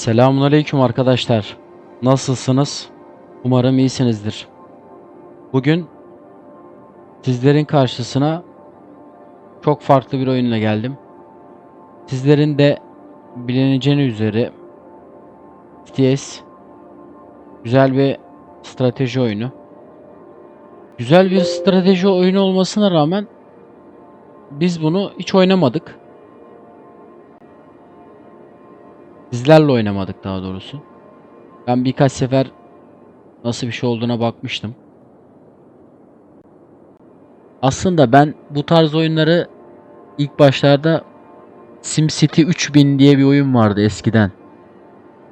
Selamünaleyküm arkadaşlar. Nasılsınız? Umarım iyisinizdir. Bugün sizlerin karşısına çok farklı bir oyunla geldim. Sizlerin de bilineceğini üzere TTS güzel bir strateji oyunu. Güzel bir strateji oyunu olmasına rağmen biz bunu hiç oynamadık. Sizlerle oynamadık daha doğrusu. Ben birkaç sefer nasıl bir şey olduğuna bakmıştım. Aslında ben bu tarz oyunları ilk başlarda SimCity 3000 diye bir oyun vardı eskiden.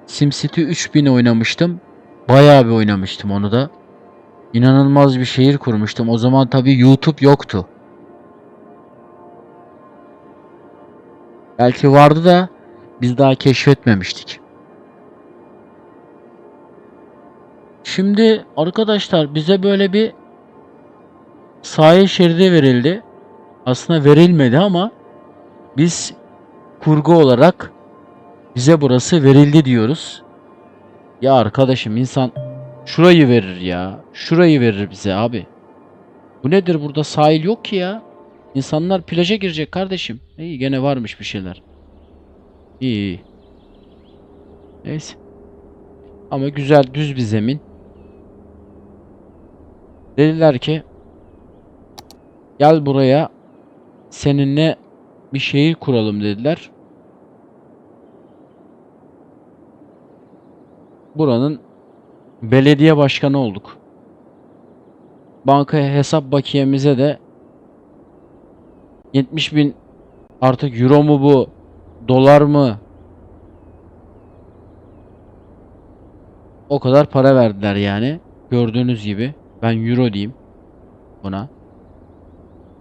SimCity 3000 oynamıştım. Bayağı bir oynamıştım onu da. İnanılmaz bir şehir kurmuştum. O zaman tabii YouTube yoktu. Belki vardı da biz daha keşfetmemiştik. Şimdi arkadaşlar bize böyle bir sahil şeridi verildi. Aslında verilmedi ama biz kurgu olarak bize burası verildi diyoruz. Ya arkadaşım insan şurayı verir ya. Şurayı verir bize abi. Bu nedir burada sahil yok ki ya. İnsanlar plaja girecek kardeşim. İyi gene varmış bir şeyler. İyi iyi. Neyse. Ama güzel düz bir zemin. Dediler ki gel buraya seninle bir şehir kuralım dediler. Buranın belediye başkanı olduk. Banka hesap bakiyemize de 70 bin artık euro mu bu dolar mı? O kadar para verdiler yani. Gördüğünüz gibi. Ben euro diyeyim buna.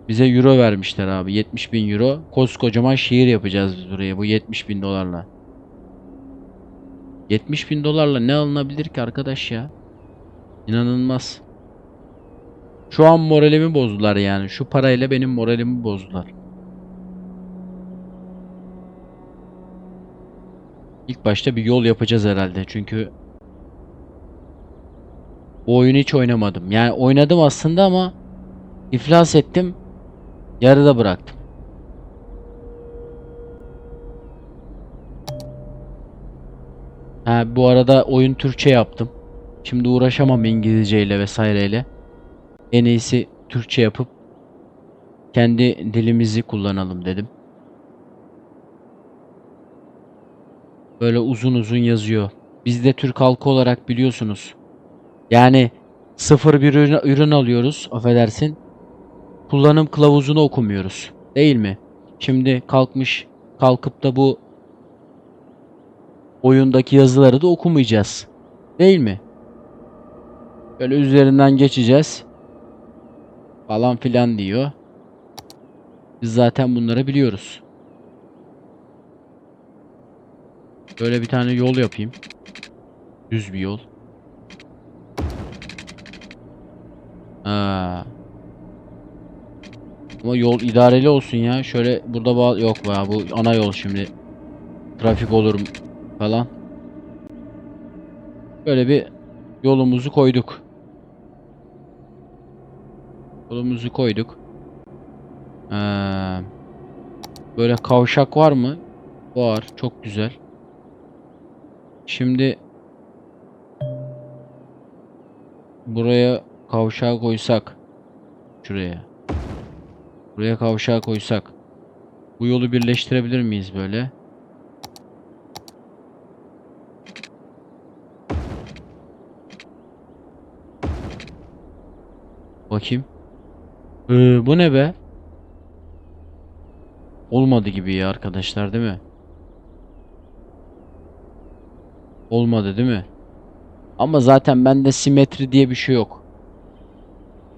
Bize euro vermişler abi. 70 bin euro. Koskocaman şehir yapacağız biz buraya bu 70 bin dolarla. 70 bin dolarla ne alınabilir ki arkadaş ya? İnanılmaz. Şu an moralimi bozdular yani. Şu parayla benim moralimi bozdular İlk başta bir yol yapacağız herhalde çünkü bu oyunu hiç oynamadım. Yani oynadım aslında ama iflas ettim. Yarıda bıraktım. Ha bu arada oyun Türkçe yaptım. Şimdi uğraşamam İngilizce ile vesaireyle. En iyisi Türkçe yapıp kendi dilimizi kullanalım dedim. Böyle uzun uzun yazıyor. Biz de Türk halkı olarak biliyorsunuz. Yani sıfır bir ürün, ürün alıyoruz, affedersin. Kullanım kılavuzunu okumuyoruz. Değil mi? Şimdi kalkmış, kalkıp da bu oyundaki yazıları da okumayacağız. Değil mi? Böyle üzerinden geçeceğiz. Falan filan diyor. Biz zaten bunları biliyoruz. Böyle bir tane yol yapayım. Düz bir yol. Ha. Ama yol idareli olsun ya. Şöyle burada bağ yok ya bu ana yol şimdi. Trafik olur falan. Böyle bir yolumuzu koyduk. Yolumuzu koyduk. Ee, böyle kavşak var mı? Var. Çok güzel. Şimdi buraya kavşağı koysak şuraya buraya kavşağı koysak bu yolu birleştirebilir miyiz böyle? Bakayım. Ee, bu ne be? Olmadı gibi ya arkadaşlar değil mi? Olmadı değil mi? Ama zaten bende simetri diye bir şey yok.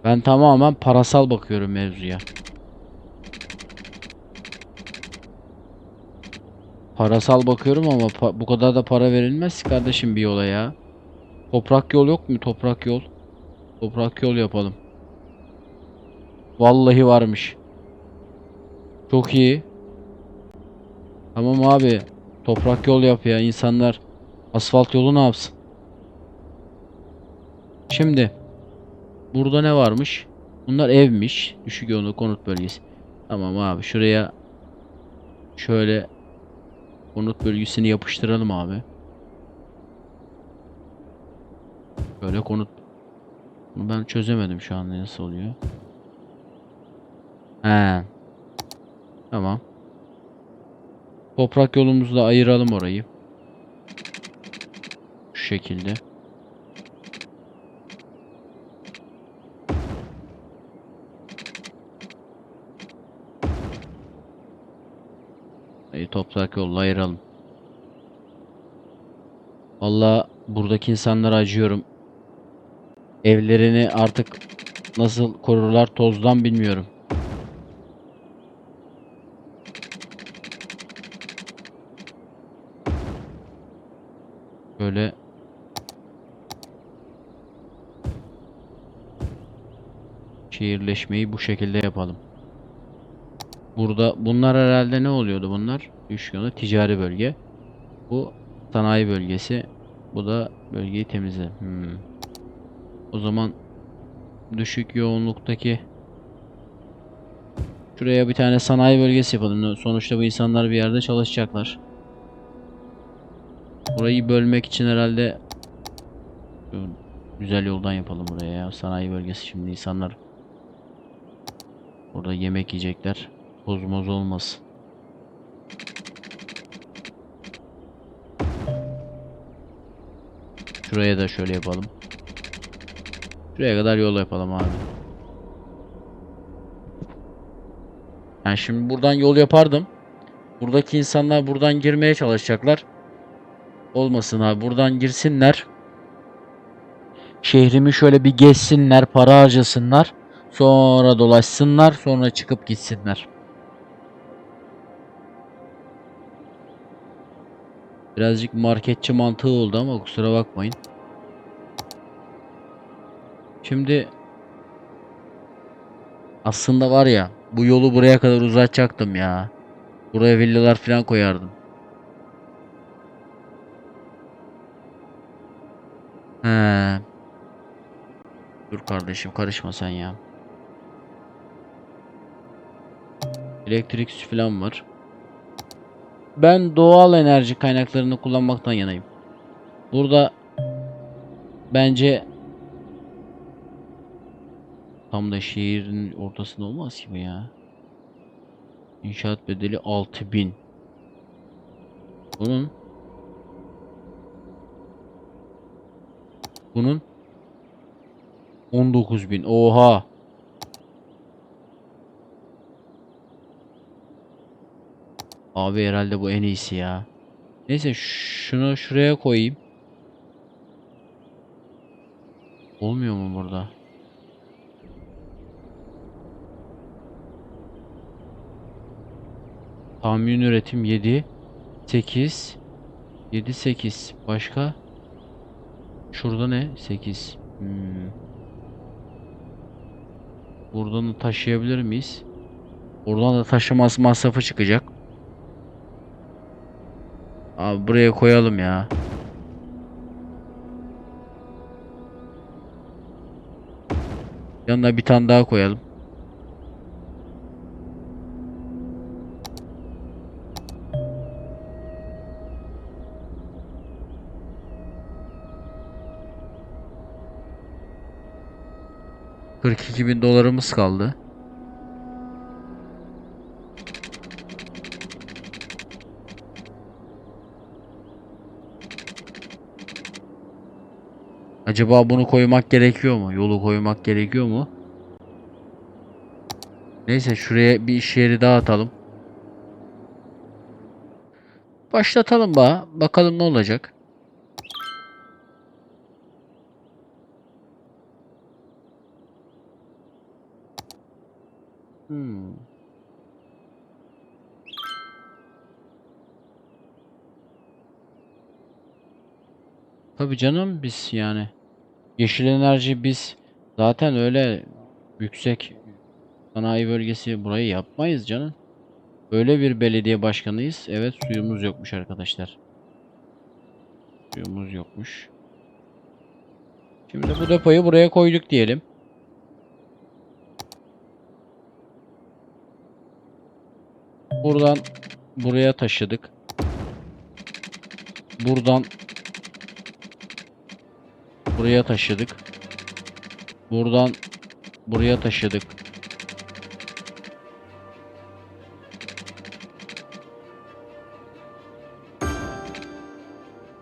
Ben tamamen parasal bakıyorum mevzuya. Parasal bakıyorum ama pa- bu kadar da para verilmez kardeşim bir yola ya. Toprak yol yok mu? Toprak yol. Toprak yol yapalım. Vallahi varmış. Çok iyi. Tamam abi. Toprak yol yap ya. İnsanlar Asfalt yolu ne yapsın? Şimdi burada ne varmış? Bunlar evmiş. Düşük yoğunluk konut bölgesi. Tamam abi şuraya şöyle konut bölgesini yapıştıralım abi. Böyle konut bunu ben çözemedim şu an nasıl oluyor. He. Tamam. Toprak yolumuzu da ayıralım orayı. Şekilde. Ayı toprak yolla ayıralım. Valla buradaki insanlara acıyorum. Evlerini artık nasıl korurlar tozdan bilmiyorum. Böyle şehirleşmeyi bu şekilde yapalım. Burada bunlar herhalde ne oluyordu bunlar? Üçgende ticari bölge. Bu sanayi bölgesi. Bu da bölgeyi temizle. Hmm. O zaman düşük yoğunluktaki şuraya bir tane sanayi bölgesi yapalım. Sonuçta bu insanlar bir yerde çalışacaklar. Burayı bölmek için herhalde güzel yoldan yapalım buraya ya. Sanayi bölgesi şimdi insanlar orada yemek yiyecekler. Toz moz olmasın. Şuraya da şöyle yapalım. Şuraya kadar yol yapalım abi. Yani şimdi buradan yol yapardım. Buradaki insanlar buradan girmeye çalışacaklar. Olmasın abi. Buradan girsinler. Şehrimi şöyle bir gezsinler, para harcasınlar. Sonra dolaşsınlar, sonra çıkıp gitsinler. Birazcık marketçi mantığı oldu ama kusura bakmayın. Şimdi aslında var ya bu yolu buraya kadar uzatacaktım ya. Buraya villalar falan koyardım. He. Dur kardeşim karışma sen ya. Elektrik falan var. Ben doğal enerji kaynaklarını kullanmaktan yanayım. Burada bence tam da şehrin ortasında olmaz ki bu ya. İnşaat bedeli 6000. Bunun bunun 19000. Oha. Abi herhalde bu en iyisi ya. Neyse şunu şuraya koyayım. Olmuyor mu burada? Tahmin üretim 7 8 7 8 başka Şurada ne? 8 hmm. Buradan da taşıyabilir miyiz? Buradan da taşıması masrafı çıkacak. Abi buraya koyalım ya. Yanına bir tane daha koyalım. Kırk iki bin dolarımız kaldı. Acaba bunu koymak gerekiyor mu? Yolu koymak gerekiyor mu? Neyse şuraya bir iş yeri daha atalım. Başlatalım ba. Bakalım ne olacak. Hmm. Tabii canım biz yani yeşil enerji biz zaten öyle yüksek sanayi bölgesi burayı yapmayız canım. Öyle bir belediye başkanıyız. Evet suyumuz yokmuş arkadaşlar. Suyumuz yokmuş. Şimdi bu depoyu buraya koyduk diyelim. Buradan buraya taşıdık. Buradan buraya taşıdık. Buradan buraya taşıdık.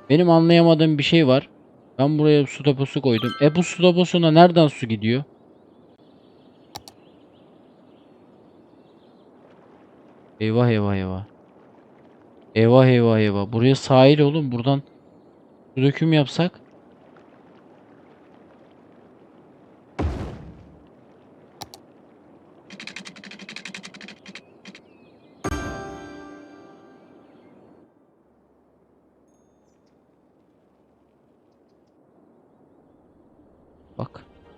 Benim anlayamadığım bir şey var. Ben buraya su deposu koydum. E bu su deposuna nereden su gidiyor? Eyvah eyvah eyvah. Eyvah eyvah eyvah. Buraya sahil oğlum. Buradan su döküm yapsak.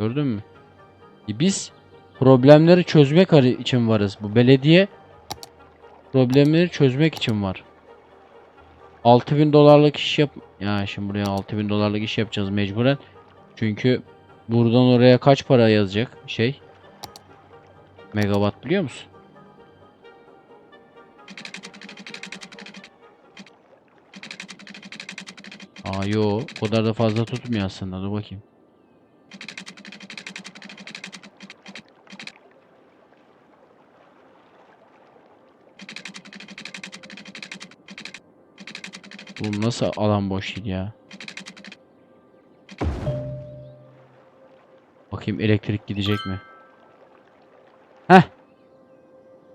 Gördün mü? E biz problemleri çözmek için varız. Bu belediye problemleri çözmek için var. 6000 dolarlık iş yap ya şimdi buraya 6000 dolarlık iş yapacağız mecburen. Çünkü buradan oraya kaç para yazacak şey? Megawatt biliyor musun? Aa yo o kadar da fazla tutmuyor aslında dur bakayım. Oğlum nasıl alan boş değil ya? Bakayım elektrik gidecek mi? Heh.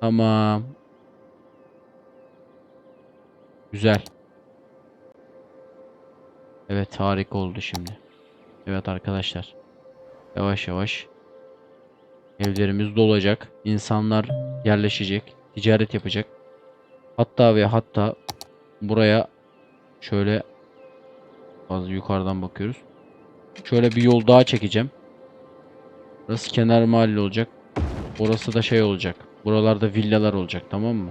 Tamam. Güzel. Evet harika oldu şimdi. Evet arkadaşlar. Yavaş yavaş. Evlerimiz dolacak. İnsanlar yerleşecek. Ticaret yapacak. Hatta ve hatta buraya Şöyle az yukarıdan bakıyoruz. Şöyle bir yol daha çekeceğim. Burası kenar mahalle olacak. Orası da şey olacak. Buralarda villalar olacak tamam mı?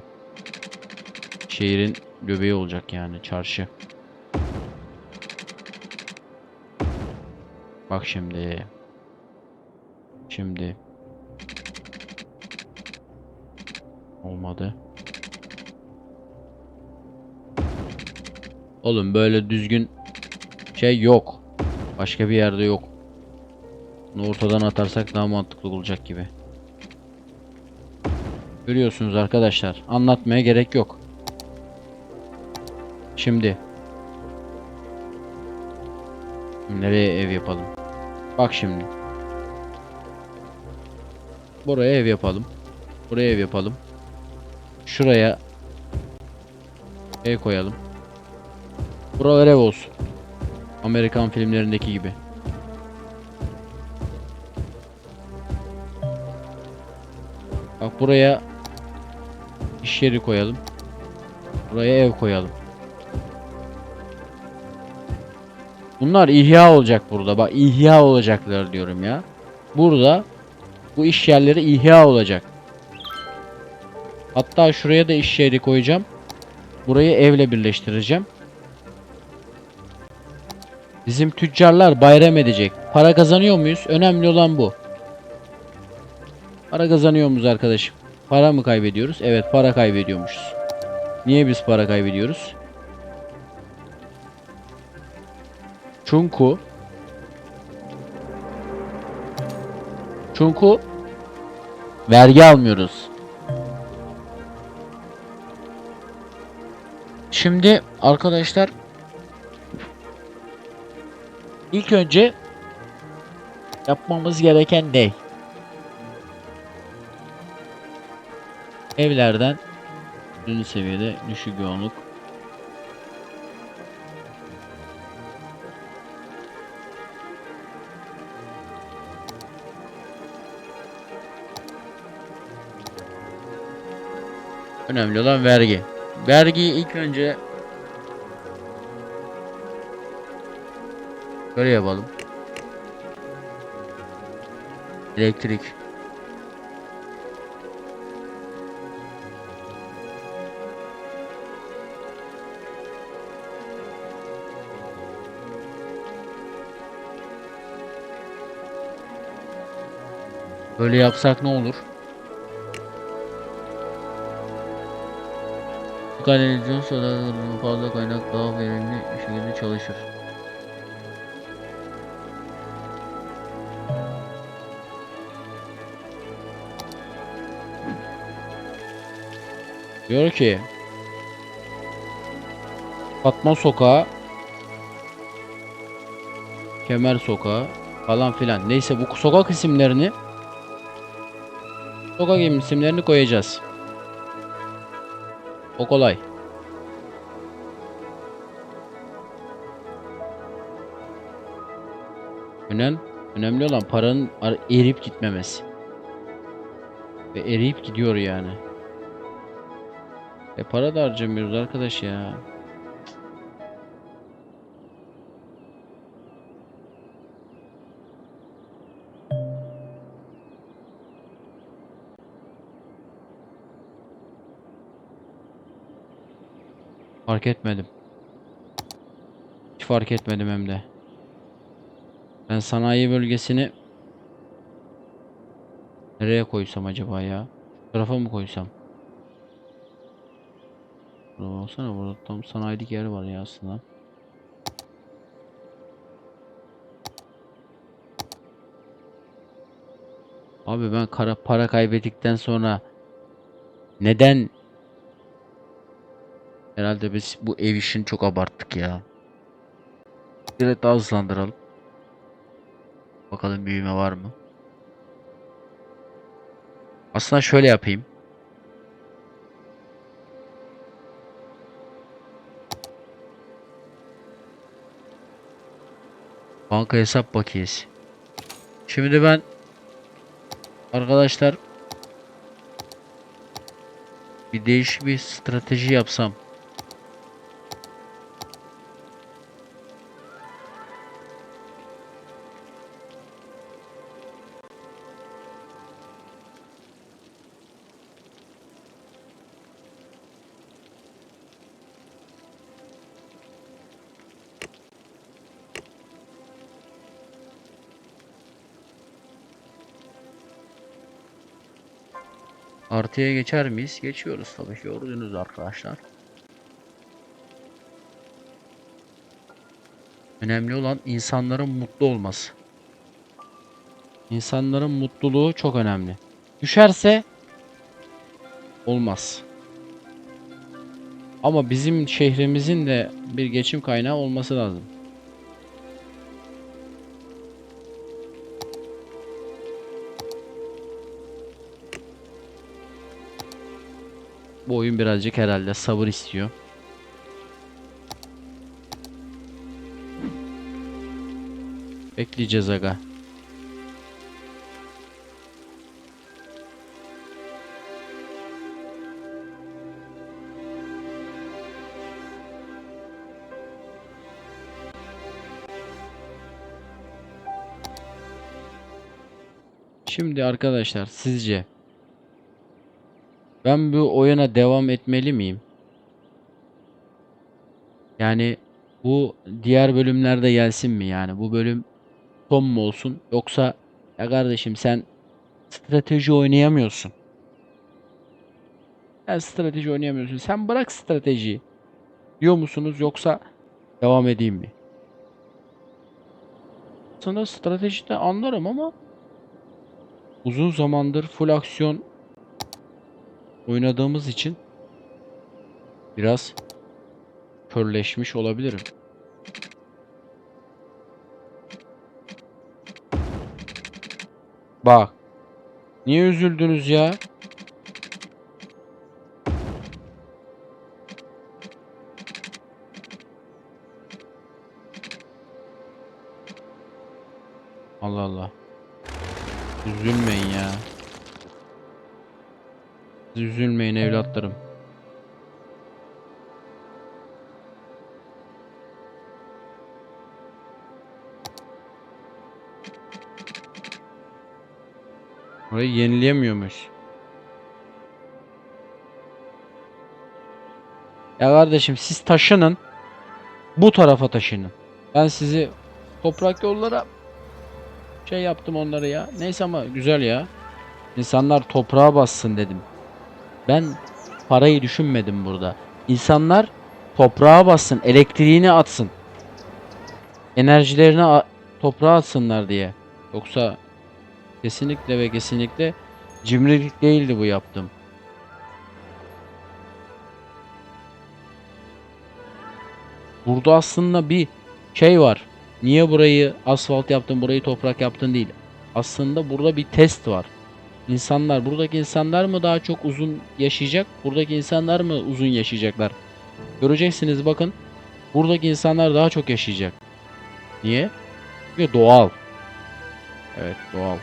Şehrin göbeği olacak yani çarşı. Bak şimdi. Şimdi. Olmadı. Oğlum böyle düzgün şey yok. Başka bir yerde yok. Bunu ortadan atarsak daha mantıklı olacak gibi. Görüyorsunuz arkadaşlar. Anlatmaya gerek yok. Şimdi. Nereye ev yapalım? Bak şimdi. Buraya ev yapalım. Buraya ev yapalım. Şuraya ev koyalım. Buralar ev olsun. Amerikan filmlerindeki gibi. Bak buraya iş yeri koyalım. Buraya ev koyalım. Bunlar ihya olacak burada. Bak ihya olacaklar diyorum ya. Burada bu iş yerleri ihya olacak. Hatta şuraya da iş yeri koyacağım. Burayı evle birleştireceğim. Bizim tüccarlar bayram edecek. Para kazanıyor muyuz? Önemli olan bu. Para kazanıyor muyuz arkadaşım? Para mı kaybediyoruz? Evet para kaybediyormuşuz. Niye biz para kaybediyoruz? Çünkü Çünkü vergi almıyoruz. Şimdi arkadaşlar İlk önce yapmamız gereken ne? Evlerden ünlü seviyede düşük yoğunluk Önemli olan vergi. Vergiyi ilk önce Şöyle yapalım. Elektrik. Böyle yapsak ne olur? Dikkat edildiğin fazla kaynak daha verimli bir şekilde çalışır. Diyor ki Fatma Sokağı Kemer Sokağı falan filan. Neyse bu sokak isimlerini sokak isimlerini koyacağız. O kolay. Önem, önemli olan paranın ar- eriyip gitmemesi. Ve eriyip gidiyor yani. E para da harcamıyoruz arkadaş ya. Fark etmedim. Hiç fark etmedim hem de. Ben sanayi bölgesini nereye koysam acaba ya? Tarafa mı koysam? Burada olsana burada tam sanayilik yer var ya aslında. Abi ben kara para kaybettikten sonra neden Herhalde biz bu ev işini çok abarttık ya. Direkt daha hızlandıralım. Bakalım büyüme var mı? Aslında şöyle yapayım. Banka hesap bakiyesi. Şimdi ben arkadaşlar bir değişik bir strateji yapsam. Artıya geçer miyiz? Geçiyoruz tabii ki. Gördünüz arkadaşlar. Önemli olan insanların mutlu olması. İnsanların mutluluğu çok önemli. Düşerse olmaz. Ama bizim şehrimizin de bir geçim kaynağı olması lazım. Bu oyun birazcık herhalde sabır istiyor. Bekleyeceğiz aga. Şimdi arkadaşlar sizce ben bu oyuna devam etmeli miyim? Yani bu diğer bölümlerde gelsin mi yani? Bu bölüm son mu olsun? Yoksa ya kardeşim sen strateji oynayamıyorsun. Sen strateji oynayamıyorsun. Sen bırak stratejiyi. Diyor musunuz yoksa devam edeyim mi? Aslında stratejide anlarım ama uzun zamandır full aksiyon oynadığımız için biraz körleşmiş olabilirim. Bak. Niye üzüldünüz ya? Allah Allah. Üzülmeyin ya. Üzülmeyin evlatlarım. Orayı yenileyemiyormuş. Ya kardeşim siz taşının. Bu tarafa taşının. Ben sizi toprak yollara şey yaptım onları ya. Neyse ama güzel ya. İnsanlar toprağa bassın dedim. Ben parayı düşünmedim burada. İnsanlar toprağa bassın, elektriğini atsın. Enerjilerini toprağa atsınlar diye. Yoksa kesinlikle ve kesinlikle cimrilik değildi bu yaptığım. Burada aslında bir şey var. Niye burayı asfalt yaptın, burayı toprak yaptın değil. Aslında burada bir test var. İnsanlar, buradaki insanlar mı daha çok uzun yaşayacak, buradaki insanlar mı uzun yaşayacaklar? Göreceksiniz bakın. Buradaki insanlar daha çok yaşayacak. Niye? Çünkü doğal. Evet, doğal.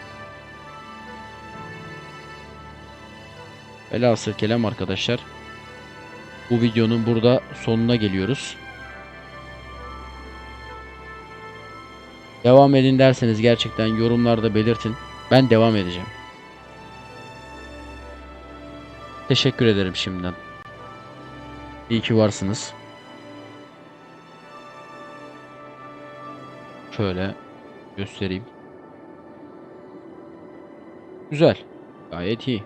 Velhasıl kelam arkadaşlar. Bu videonun burada sonuna geliyoruz. Devam edin derseniz gerçekten yorumlarda belirtin. Ben devam edeceğim. Teşekkür ederim şimdiden. İyi ki varsınız. Şöyle göstereyim. Güzel. Gayet iyi.